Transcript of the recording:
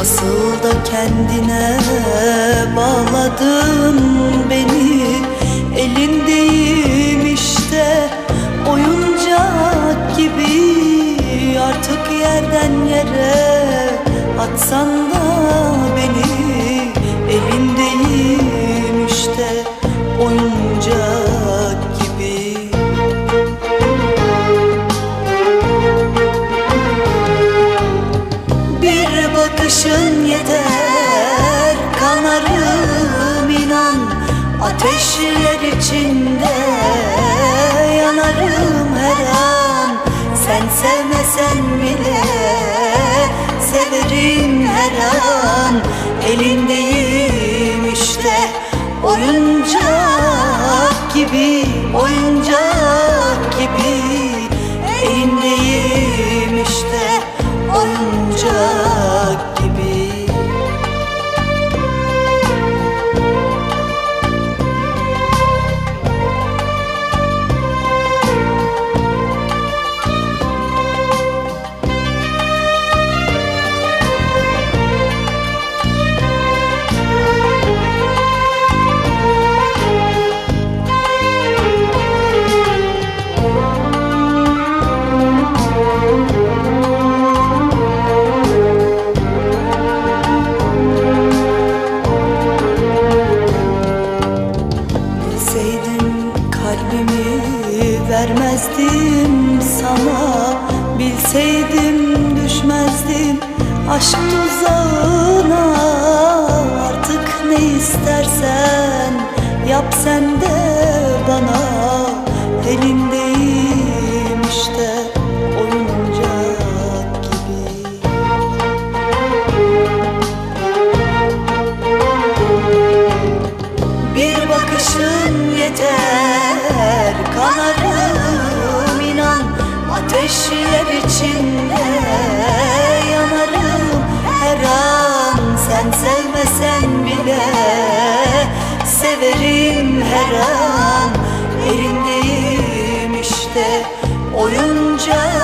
Nasıl da kendine bağladın beni. Elindeyim işte oyuncak gibi. Artık yerden yere atsan da Ateşler içinde yanarım her an. Sen sevmesen bile severim her an. Elindeyim işte oyuncak gibi Oyuncak vermezdim sana Bilseydim düşmezdim aşk tuzağına. Artık ne istersen yap sen de bana. Elindeyim işte oyuncak gibi. Bir bakışın yeter inan Ateşler içinde yanarım. Her an Sen sevmesen bile severim her an. Elindeyim işte oyuncak